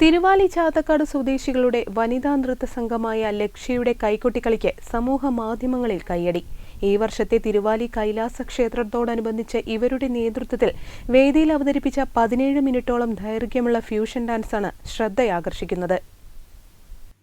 Thiruvali Chathakkad സ്വദേശികളുടെ വനിതാ നൃത്ത സംഘമായ ലക്ഷ്യയുടെ കൈകൊട്ടിക്കളിക്ക് സമൂഹ മാധ്യമങ്ങളിൽ കൈയടി ഈ വർഷത്തെ തിരുവാലി കൈലാസ ക്ഷേത്രത്തോടനുബന്ധിച്ച് ഇവരുടെ നേതൃത്വത്തിൽ വേദിയിൽ അവതരിപ്പിച്ച പതിനേഴ് മിനിറ്റോളം ദൈർഘ്യമുള്ള ഫ്യൂഷൻ ഡാൻസാണ് ശ്രദ്ധയാകർഷിക്കുന്നത്.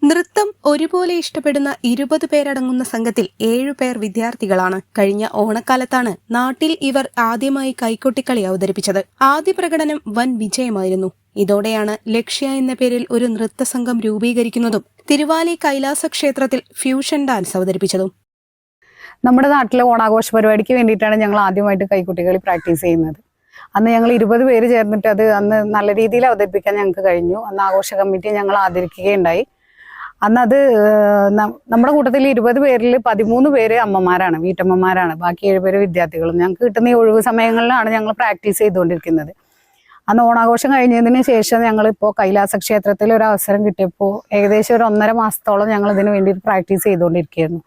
നൃത്തം ഒരുപോലെ ഇഷ്ടപ്പെടുന്ന ഇരുപത് പേരടങ്ങുന്ന സംഘത്തിൽ ഏഴുപേർ വിദ്യാർത്ഥികളാണ്. കഴിഞ്ഞ ഓണക്കാലത്താണ് നാട്ടിൽ ഇവർ ആദ്യമായി കൈക്കൊട്ടിക്കളി അവതരിപ്പിച്ചത്. ആദ്യ പ്രകടനം വൻ വിജയമായിരുന്നു. ഇതോടെയാണ് ലക്ഷ്യ എന്ന പേരിൽ ഒരു നൃത്തസംഘം രൂപീകരിക്കുന്നതും തിരുവാലി കൈലാസ ക്ഷേത്രത്തിൽ ഫ്യൂഷൻ ഡാൻസ് അവതരിപ്പിച്ചതും. നമ്മുടെ നാട്ടിലെ ഓണാഘോഷ പരിപാടിക്ക് വേണ്ടിയിട്ടാണ് ഞങ്ങൾ ആദ്യമായിട്ട് കൈക്കുട്ടികളി പ്രാക്ടീസ് ചെയ്യുന്നത്. അന്ന് ഞങ്ങൾ ഇരുപത് പേര് ചേർന്നിട്ട് അത് അന്ന് നല്ല രീതിയിൽ അവതരിപ്പിക്കാൻ ഞങ്ങൾക്ക് കഴിഞ്ഞു. അന്ന് ആഘോഷ കമ്മിറ്റി ഞങ്ങൾ ആദരിക്കുകയുണ്ടായി. അന്ന് അത് നമ്മുടെ കൂട്ടത്തിൽ ഇരുപത് പേരിൽ പതിമൂന്ന് പേര് അമ്മമാരാണ് വീട്ടമ്മമാരാണ്. ബാക്കി ഏഴുപേര് വിദ്യാർത്ഥികളും. ഞങ്ങൾക്ക് കിട്ടുന്ന ഈ ഒഴിവ് സമയങ്ങളിലാണ് ഞങ്ങൾ പ്രാക്ടീസ് ചെയ്തുകൊണ്ടിരിക്കുന്നത്. അന്ന് ഓണാഘോഷം കഴിഞ്ഞതിന് ശേഷം ഞങ്ങൾ ഇപ്പോൾ കൈലാസ ക്ഷേത്രത്തിൽ ഒരു അവസരം കിട്ടിയപ്പോൾ ഏകദേശം ഒരു ഒന്നര മാസത്തോളം ഞങ്ങൾ ഇതിനു വേണ്ടി പ്രാക്ടീസ് ചെയ്തുകൊണ്ടിരിക്കുകയായിരുന്നു.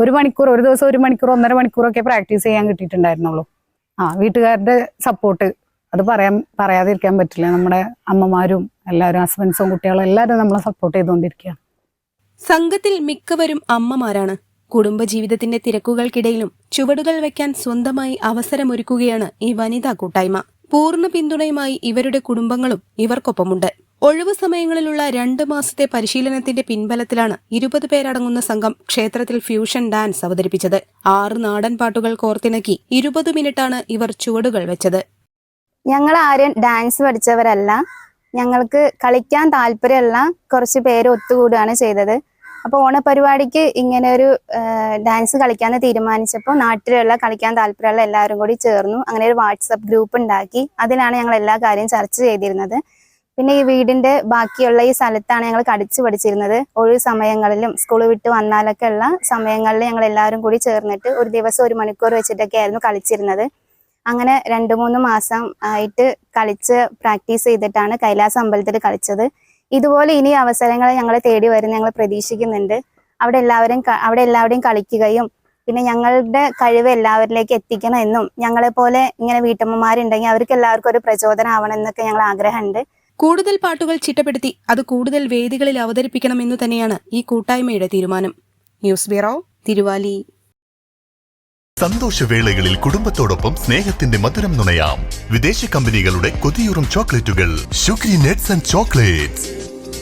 ഒരു മണിക്കൂർ ഒരു ദിവസം ഒരു മണിക്കൂർ ഒന്നര മണിക്കൂറൊക്കെ പ്രാക്ടീസ് ചെയ്യാൻ കിട്ടിയിട്ടുണ്ടായിരുന്നുള്ളൂ. ആ വീട്ടുകാരുടെ സപ്പോർട്ട് അത് പറയാൻ പറയാതിരിക്കാൻ പറ്റില്ല. നമ്മുടെ അമ്മമാരും എല്ലാവരും ഹസ്ബൻഡ്സും കുട്ടികളും എല്ലാവരും നമ്മളെ സപ്പോർട്ട് ചെയ്തുകൊണ്ടിരിക്കുകയാണ്. സംഘത്തിൽ മിക്കവരും അമ്മമാരാണ്. കുടുംബജീവിതത്തിന്റെ തിരക്കുകൾക്കിടയിലും ചുവടുകൾ വയ്ക്കാൻ സ്വന്തമായി അവസരമൊരുക്കുകയാണ് ഈ വനിതാ കൂട്ടായ്മ. പൂർണ പിന്തുണയുമായി ഇവരുടെ കുടുംബങ്ങളും ഇവർക്കൊപ്പമുണ്ട്. ഒഴിവു സമയങ്ങളിലുള്ള രണ്ട് മാസത്തെ പരിശീലനത്തിന്റെ പിൻബലത്തിലാണ് ഇരുപത് പേരടങ്ങുന്ന സംഘം ക്ഷേത്രത്തിൽ ഫ്യൂഷൻ ഡാൻസ് അവതരിപ്പിച്ചത്. ആറ് നാടൻ പാട്ടുകൾ കോർത്തിണക്കി ഇരുപത് മിനിറ്റാണ് ഇവർ ചുവടുകൾ വെച്ചത്. ഞങ്ങൾ ആരും ഡാൻസ് പഠിച്ചവരല്ല. ഞങ്ങൾക്ക് കളിക്കാൻ താല്പര്യമുള്ള കുറച്ച് പേര് ഒത്തുകൂടുകയാണ് ചെയ്തത്. അപ്പോൾ ഓണപരിപാടിക്ക് ഇങ്ങനെ ഒരു ഡാൻസ് കളിക്കാന്ന് തീരുമാനിച്ചപ്പോൾ നാട്ടിലുള്ള കളിക്കാൻ താല്പര്യമുള്ള എല്ലാവരും കൂടി ചേർന്നു. അങ്ങനെ ഒരു വാട്സപ്പ് ഗ്രൂപ്പ് ഉണ്ടാക്കി. അതിലാണ് ഞങ്ങൾ എല്ലാ കാര്യവും ചർച്ച ചെയ്തിരുന്നത്. പിന്നെ ഈ വീടിന്റെ ബാക്കിയുള്ള ഈ സ്ഥലത്താണ് ഞങ്ങൾ കടിച്ചു പഠിച്ചിരുന്നത് ഒഴിവ് സമയങ്ങളിലും സ്കൂൾ വിട്ട് വന്നാലൊക്കെ ഉള്ള സമയങ്ങളിൽ ഞങ്ങൾ എല്ലാവരും കൂടി ചേർന്നിട്ട് ഒരു ദിവസം ഒരു മണിക്കൂർ വെച്ചിട്ടൊക്കെ ആയിരുന്നു കളിച്ചിരുന്നത്. അങ്ങനെ രണ്ട് മൂന്ന് മാസം ആയിട്ട് കളിച്ച് പ്രാക്ടീസ് ചെയ്തിട്ടാണ് കൈലാസ അമ്പലത്തിൽ കളിച്ചത്. ഇതുപോലെ ഇനി അവസരങ്ങൾ ഞങ്ങൾ തേടി വരുന്ന ഞങ്ങൾ പ്രതീക്ഷിക്കുന്നുണ്ട്. അവിടെ എല്ലാവരും അവിടെ എല്ലാവരുടെയും കളിക്കുകയും പിന്നെ ഞങ്ങളുടെ കഴിവ് എല്ലാവരിലേക്ക് എത്തിക്കണം എന്നും ഞങ്ങളെ പോലെ ഇങ്ങനെ വീട്ടമ്മമാരുണ്ടെങ്കിൽ അവർക്ക് എല്ലാവർക്കും ഒരു പ്രചോദനം ആവണം എന്നൊക്കെ ഞങ്ങൾ ആഗ്രഹമുണ്ട്. കൂടുതൽ പാട്ടുകൾ ചിട്ടപ്പെടുത്തി അത് കൂടുതൽ വേദികളിൽ അവതരിപ്പിക്കണം എന്ന് തന്നെയാണ് ഈ കൂട്ടായ്മയുടെ തീരുമാനം. News bureau Thiruvali. സന്തോഷവേളകളിൽ കുടുംബത്തോടൊപ്പം സ്നേഹത്തിന്റെ മധുരം നുണയാം. വിദേശ കമ്പനികളുടെ കൊതിയൂറും ചോക്ലേറ്റുകൾ. Sugary nuts and chocolates.